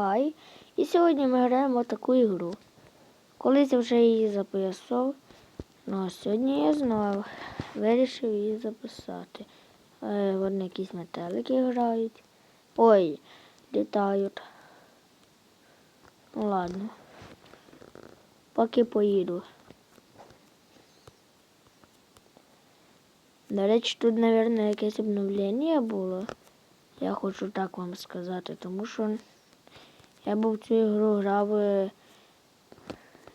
Хай. І сьогодні ми граємо таку ігру. Колись я вже її записав, ну а сьогодні я знову вирішив її записати. Е, вони якісь метелики грають. Ой, літають. Ну ладно. Поки поїду. До речі, тут, мабуть, якесь обновлення було. Я хочу так вам сказати, тому що я був цю ігру грав е,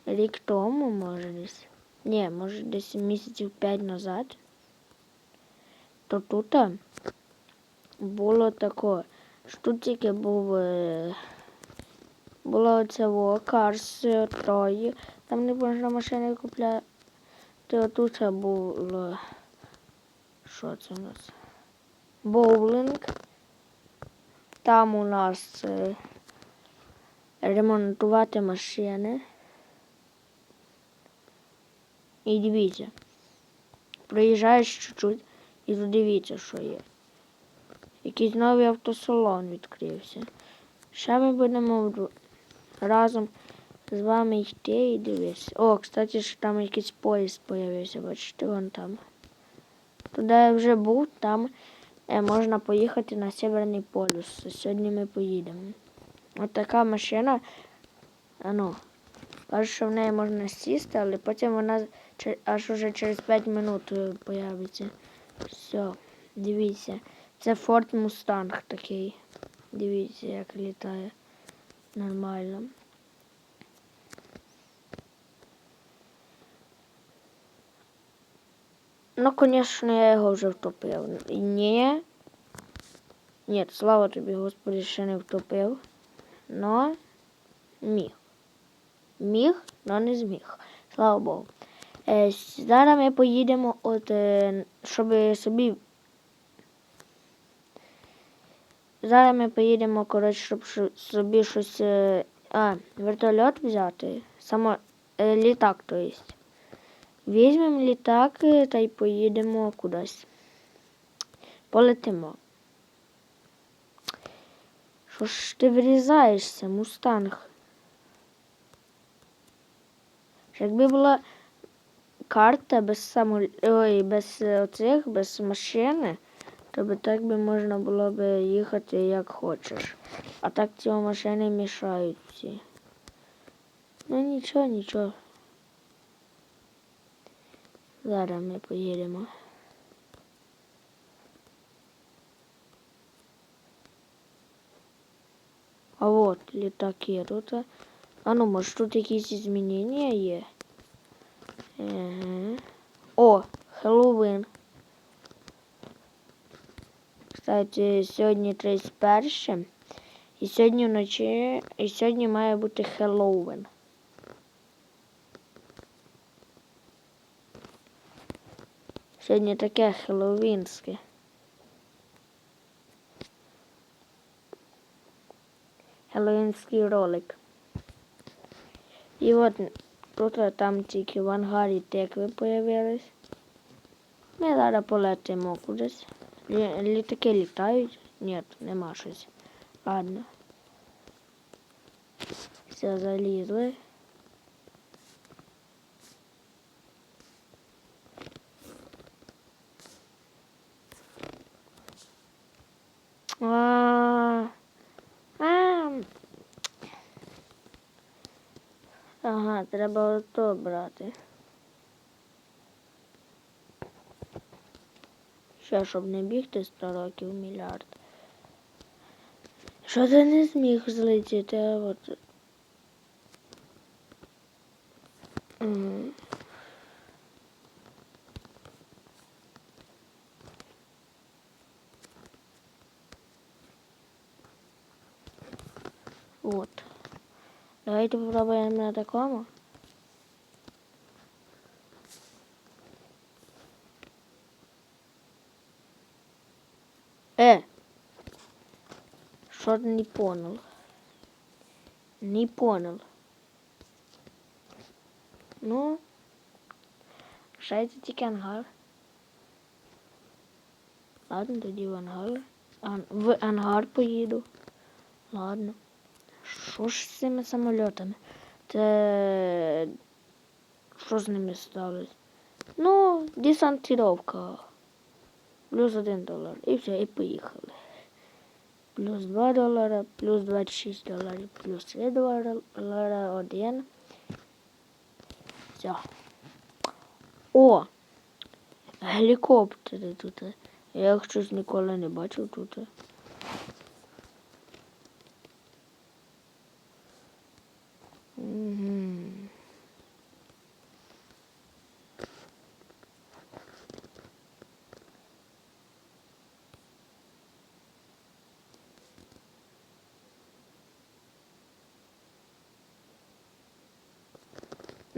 рік тому, може десь. Ні, може десь місяців 5 назад. То тут е, було таке, що тут тільки був. е, Було оце е, троє. Там не можна машини купляти. Тут було. Що це у нас? Боулинг. Там у нас ремонтувати машини. І дивіться. Проїжджаєш чуть-чуть і тут дивіться, що є. Якийсь новий автосалон відкрився. Ще ми будемо разом з вами йти і дивитися. О, кстати, що там якийсь поїзд з'явився, бачите, вон там. Туди я вже був, там е, можна поїхати на Северний полюс. Сьогодні ми поїдемо. От така машина. А ну, кажуть, що в неї можна сісти, але потім вона аж уже через 5 минут е, появиться. Все, дивіться. Це Ford Mustang такий. Дивіться, як літає. Нормально. Ну, конечно, я його вже втопив. Ні. Ні, слава тобі, Господи, ще не втопив. Но міг. Міг, но не зміг. Слава Богу. Е, зараз ми поїдемо, от, е, щоб собі. Зараз ми поїдемо, коротше, щоб собі щось. е, А, вертольот взяти. Само, е, літак, то есть. Візьмемо літак е, та й поїдемо кудись. Полетимо. Що ж ти врізаєшся, мустанг? Якби була карта без самол... Ой, без е, оцих, без машини, то би так би можна було би їхати як хочеш. А так ці машини мішають всі. Ну нічого, нічого. Зараз ми поїдемо. А от літаки тут. А ну, може тут якісь змінення є? Ага. О, Хеллоуін. Кстати, сьогодні 31. І сьогодні вночі. І сьогодні має бути Хеллоуін. Сьогодні таке хеллоуінське. Хеллоуінський ролик. І от тут там тільки в ангарі текви появились. Ми зараз полетимо кудись. Лі- Літаки літають. Ні, нема щось. Ладно. Все, залізли. А, а. Ага, треба ото брати. Ще, щоб не бігти 100 років мільярд. Що ти не зміг злетіти, а от. М. Вот. Давайте попробуем на такому. Э! Что-то не понял. Не понял. Ну, шайся тільки ангар. Ладно, тоді в ангар. Ан- в ангар поїду. Ладно. Що ж з цими самольотами? Це що з ними сталося? Ну, десантировка. Плюс один долар. І все, і поїхали. Плюс 2 долара, плюс 26 доларів, плюс 3 долара, один. Все. О! Гелікоптери тут. Я їх щось ніколи не бачив тут.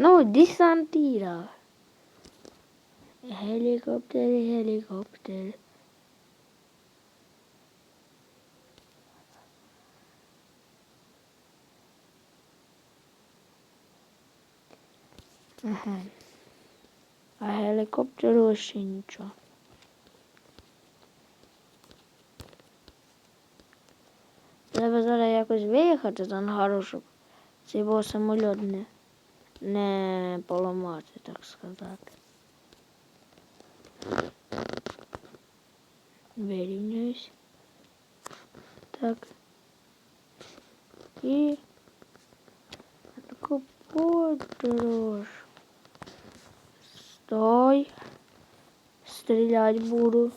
Ну, десантира. Helikopter, helikopter. Ага. А гелікоптеру ще нічого. Треба зараз якось виїхати з ангару, щоб цей був самоліт не, поламати, так сказати. Вирівняюсь. Так. І таку подорож. Стой. Стрілять буду.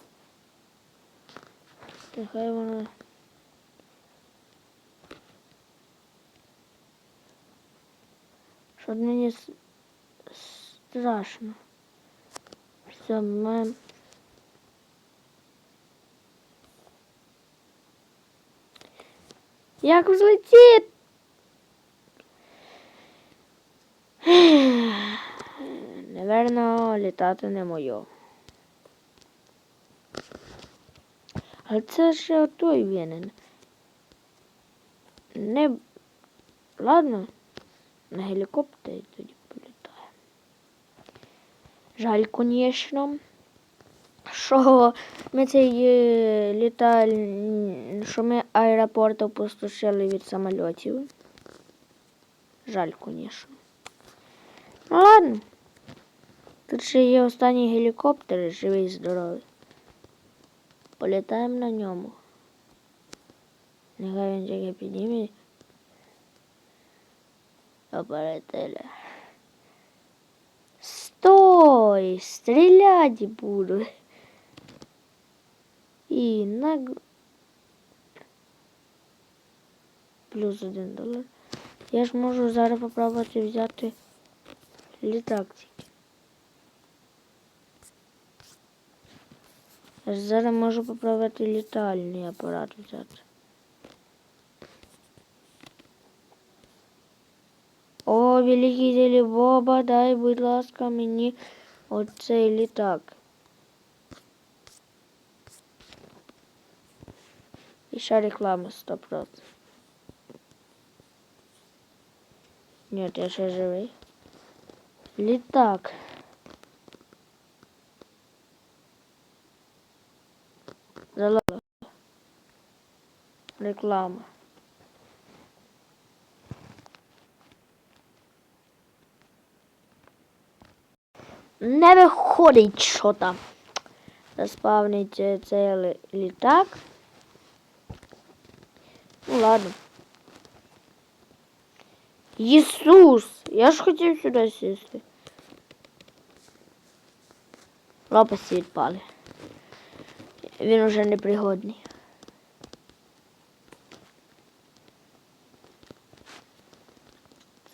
Нехай воно. Що мені страшно. Все, ми... Як взлетіти? Наверно, літати не моє. Але це ще той винен. Не. Ладно, на гелікоптері тоді політає. Жаль, звісно, що ми цей е, літаль, що ми аеропорт опустошили від самольотів. Жаль, звісно. Ну ладно. Тут ще є останній гелікоптер, живий здоровий. Політаємо на ньому. Нехай він тільки підніме. А полетели. Стой! Стрілять буду. І на... г- Плюс один долар. Я ж можу зараз попробувати взяти літак тільки. Я ж зараз можу попробувати літальний апарат взяти. О, великий ділі Боба, дай, будь ласка, мені оцей літак. І ще реклама 100%. Ні, я ще живий. Літак. Залога. Реклама. Не виходить що там. Заспавнить е, цей літак. Ну ладно. Ісус! Я ж хотів сюди сісти. Лопасті відпали. Він уже непригодний.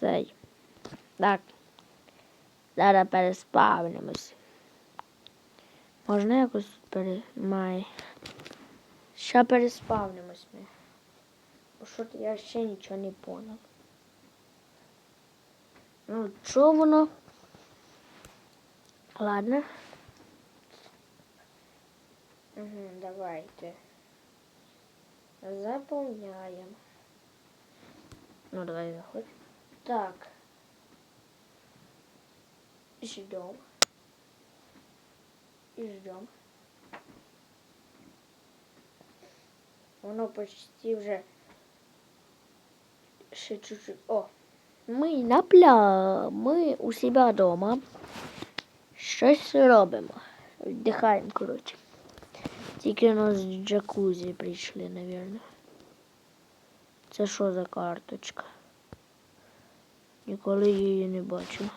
Цей. Так. Зараз переспавнимось. Можна якось перемай. Ще переспавнимось ми. Бо що я ще нічого не понял. Ну, що воно? Ладно. Угу, давайте. Заполняем. Ну, давай заходь. Так. Ждем. И ждем. Воно почти вже ще чуть-чуть. О. Ми на пля. Ми у себе вдома. Щось робимо. Віддихаємо, коротше. Тільки у нас джакузі прийшли, напевно. Це що за карточка? Ніколи її не бачив.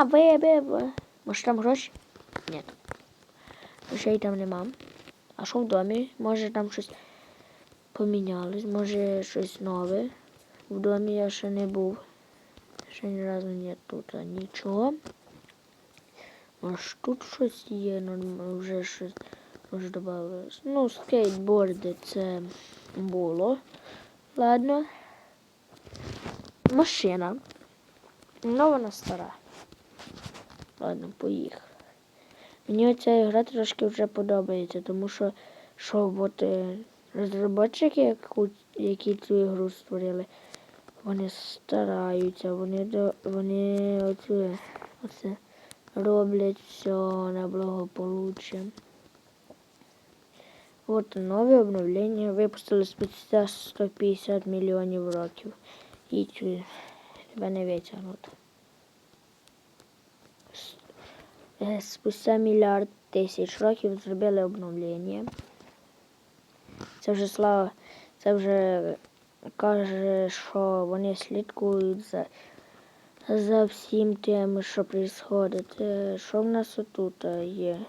А, ви, ви. Може там гроші? Ні. Грошей там нема. А що в домі? Може там щось помінялось, може щось нове. В домі я ще не був. Ще ні разу нет тут а, нічого. Може тут щось є, ну вже щось може додавалось. Ну, скейтборди це було. Ладно. Машина. Ну, вона стара. Ладно, поїхав. Мені оця гра трошки вже подобається, тому що, що от е, розробники, які цю ігру створили, вони стараються, вони вони оце, оце роблять все на благополуччя. От нове обновлення випустили спустя 150 мільйонів років. І тебе не витягнути. С- е, Спустя мільярд тисяч років зробили обновлення. Це вже слава, це вже каже, що вони слідкують за, за всім тим, що відбувається. Е, Що в нас отут е, є?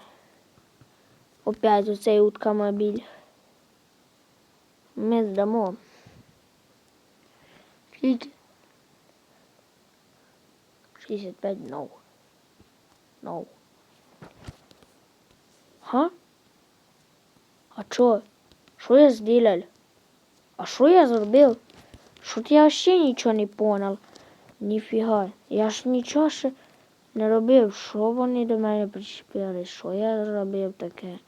Опять оцей уткамобіль. Ми здамо. Скільки? 65 no. No. Га? А чо? Що я зробив? А що я зробив? Що я ще нічого не понял. Ніфіга. Я ж нічого ще не робив. Що вони до мене причепили? Що я зробив таке?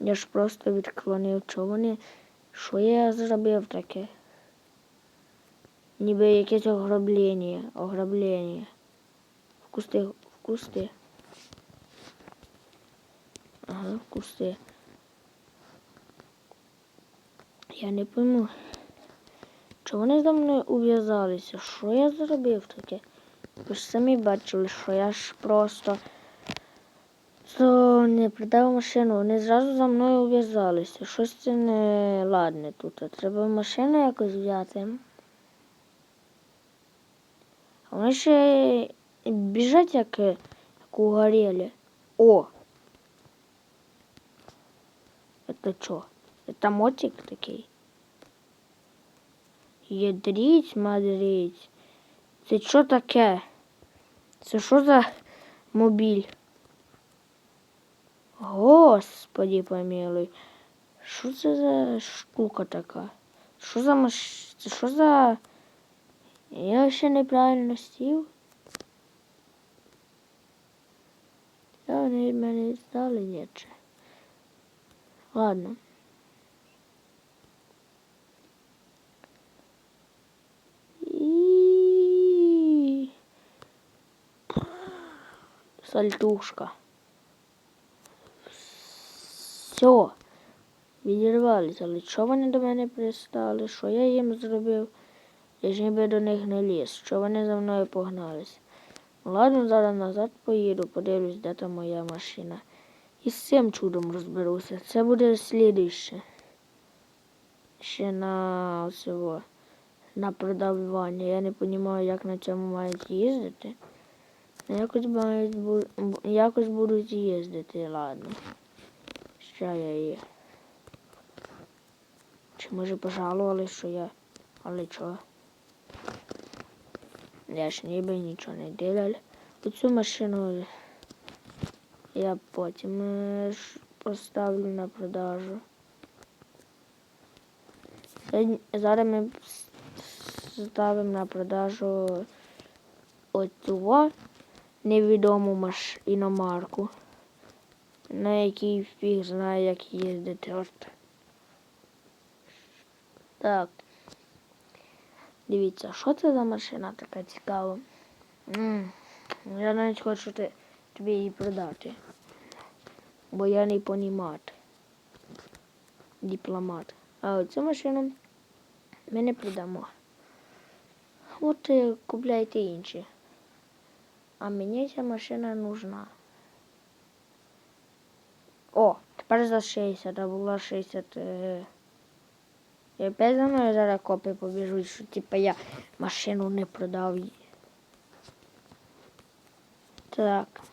Я ж просто відклонив. Чого вони? Що я зробив таке? Ніби якесь ограблення. Ограблення. В кусти, в кусти. Ага, в кусти. Я не пойму. Чого вони за мною ув'язалися? Що я зробив таке? Ви ж самі бачили, що я ж просто то не продав машину. Вони зразу за мною ув'язалися. Щось це не ладне тут. Треба машину якось взяти. А вони ще біжать як, як угорели. О! Это что? Это мотик такий? Ядріть, смотріть. Це що таке? Це що за мобіль? Господи помилуй. Що це за штука така? Що за маш... Це за... Я ще неправильно сів? Я від мене здали ні чи? Ладно. І... Сальтушка. Все. Відірвалися, але що вони до мене пристали? Що я їм зробив? Я ж ніби до них не ліз. Що вони за мною погнались? Ладно, зараз назад поїду, подивлюсь, де там моя машина. І з цим чудом розберуся. Це буде слідуще. Ще на всього. На продавання. Я не розумію, як на цьому мають їздити. Якось мають якось будуть їздити, ладно. Що я є. Чи може пожалували, що я. Але чого? Я ж ніби нічого не ділав. Оцю машину я потім е, поставлю на продажу. Зараз ми ставимо на продажу оцю невідому маш... іномарку, на якій фіг знає, як їздити. От. Так. Дивіться, що це за машина така цікава? м я навіть хочу тобі її продати. Бо я не понімат. Дипломат. А оцю машину Ми не продамо. От купляйте інші. А мені ця машина нужна. О, тепер за 60, а була 60. Е... І опять за мною зараз копи побіжуть, що типа я машину не продав. Так. Ем, ем, на, на, на.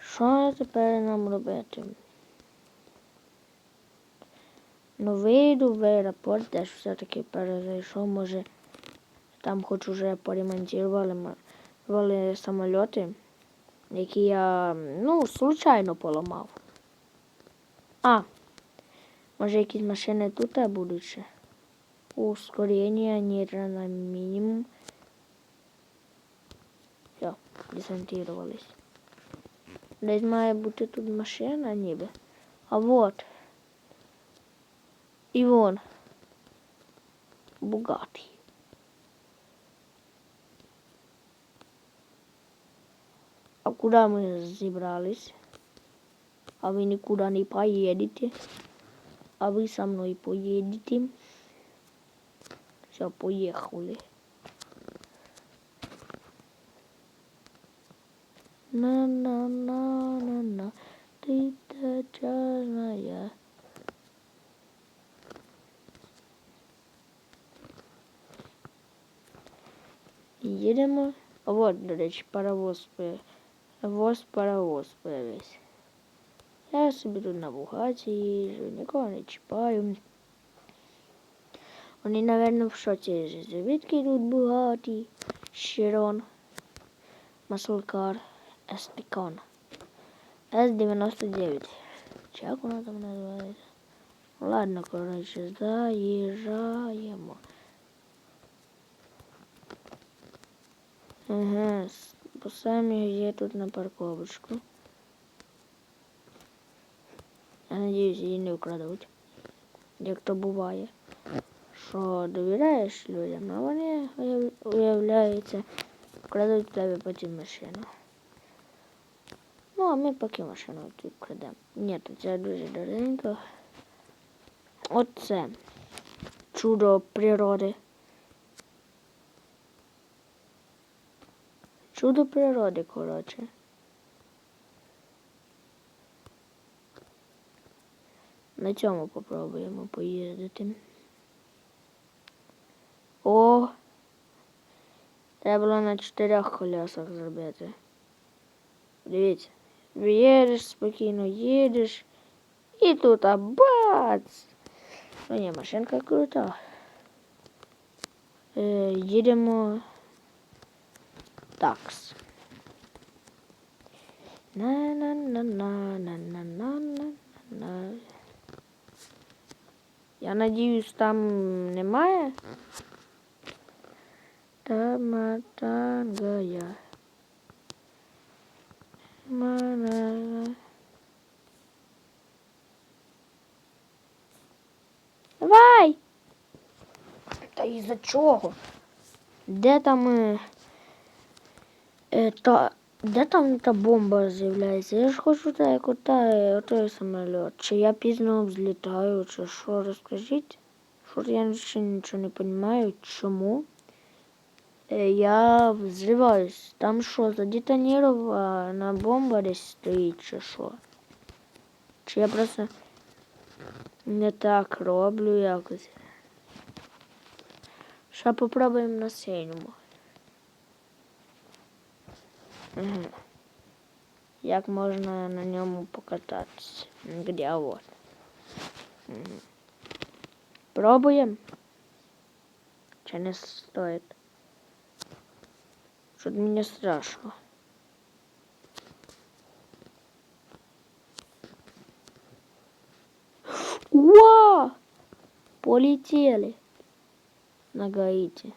Що тепер нам робити? Ну, вийду в аеропорт, де все-таки перезайшов, може там хоч уже поремонтували самольоти, які я, ну, случайно поламав. А, може якісь машини тут будуть ще? Ускорення нітро на мінімум Все, десантувались. Десь має бути тут машина ніби. А вот. І вон. Бугатий. А куда мы зібрались? А вы никуда не поедете? А вы со мной поедете? Все, Поехали. На-на-на-на-на, ты та моя. Їдемо. А от, до речі, паровоз. Воз паровоз появився. Я собі тут на бугаті їжджу, нікого не чіпаю. Вони, напевно, в шоці. Звідки тут бугаті? Щирон. Маслкар. Естикон. С-99. Чи як воно там називається? Ладно, коротше, заїжджаємо. Ага, с- поставим ее тут на парковочку. Я надіюсь, її не вкрадуть. Як то буває. Що довіряєш людям, а вони уяв- уявляється, вкрадуть тебе потім машину. Ну, а ми поки машину тут вкрадемо. Ні, то це дуже дорогенько. Оце чудо природи. Чудо природи, коротше. На цьому попробуємо поїздити. О! Треба було на чотирьох колесах зробити. Дивіться, їдеш спокійно, їдеш. І тут а бац! Ну ні, машинка крута. Е, їдемо такс. на на на на на на на на на Я надіюсь, там немає. Таматангая. Мана. Давай! Та із-за чого? Де там е, е, та, де там та бомба з'являється? Я ж хочу так, як ота, е, отой самоліт. Чи я пізно взлітаю, чи що, розкажіть? Що я ще нічого не розумію, чому? Е, я взриваюсь. Там що, задетонирована бомба десь стоїть, чи що? Чи я просто не так роблю якось? Ще попробуємо на синьому. Угу. Як можна на ньому покататися? Где вот? Угу. Пробуємо. Чи не стоїть? Що мені страшно. Уа! Полетели на Гаити.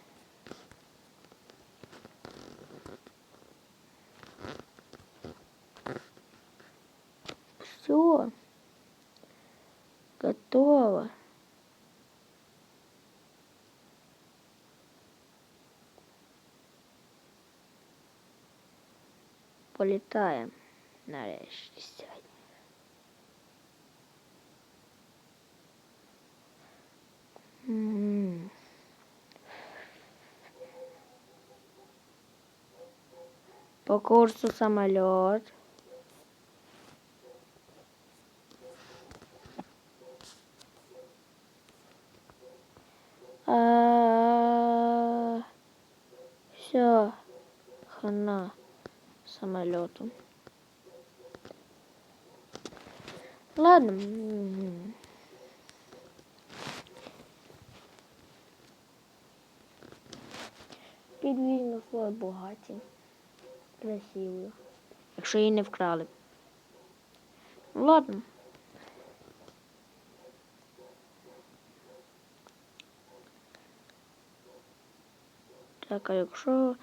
Все. Готово. Полетаем Нарешті сьогодні. По курсу самолет. Все, хана самолетом. Ладно. Підвізьмо свою багаті. Красивою. Якщо її не вкрали. Ладно. Так, а якщо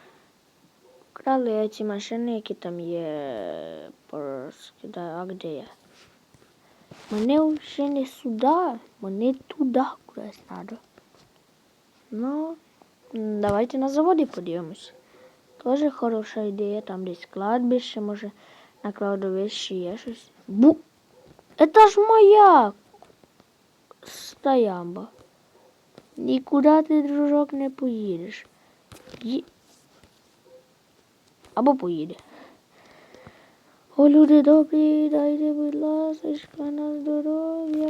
вкрали ці машини, які там є, порозкидаю, а я? Мене ще не сюди, мене туди кудись треба. Ну, давайте на заводі подивимось. Тоже хороша ідея, там десь кладбище, може на кладовищі є щось. Бу! Это ж моя стоямба. Нікуди ти, дружок, не поїдеш. Ї... Або поїде. О, люди добрі, дайте, будь ласка, на здоров'я.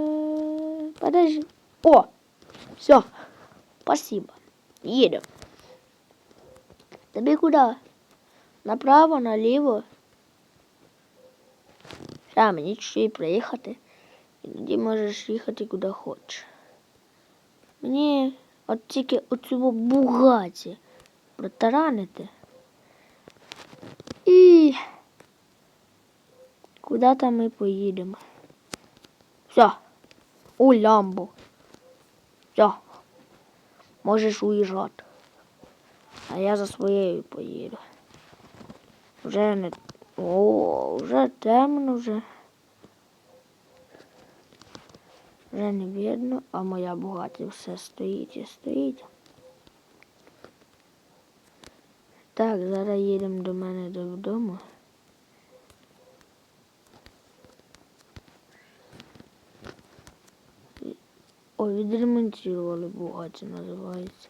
Подожди. О! Все. Спасибо. Їдемо. Тобі куди? Направо, наліво. Та мені ще приїхати. І тоді можеш їхати куди хочеш. Мені от тільки оцю бугаті протаранити. І куди там ми поїдемо? Все. У лямбу. Все. Можеш уїжджати. А я за своєю поїду. Вже не. О, вже темно вже. Вже не видно, а моя багаті все стоїть і стоїть. Так, зараз їдемо до мене додому. О, відремонтували багаті називається.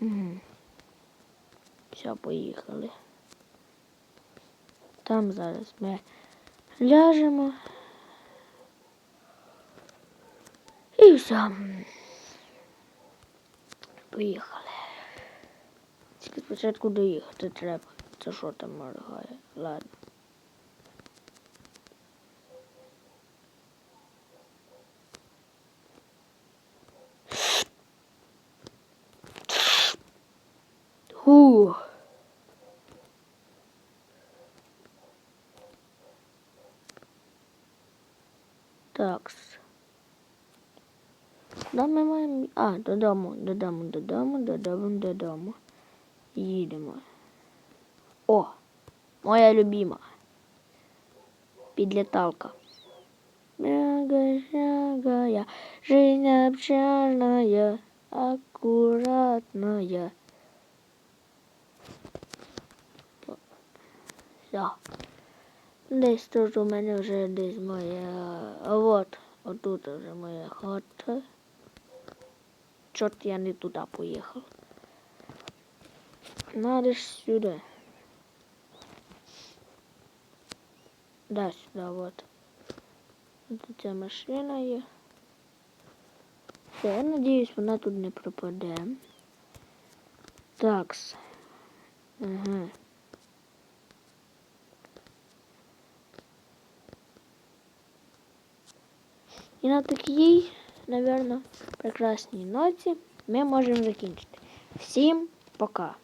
Угу. Все, поїхали. Там зараз ми ляжемо. І все. Поїхали. Тільки спочатку доїхати треба. Це що там моргає? Ладно. Фу. Такс. Куди ми маємо? А, додому, додому, додому, додому, додому. Їдемо. О, моя любима. Підліталка. Мягая, жизнь общажная, аккуратная. Все. Десь тут у мене вже десь моя. А от, отут вже моя хата. Чорт я не туди поїхав. Надо ж сюди. Да, сюди, вот. Тут ця машина є. Все, я надіюсь, вона тут не пропаде. Такс. Ага. І на такій, напевно, прекрасній ноті ми можемо закінчити. Всім пока!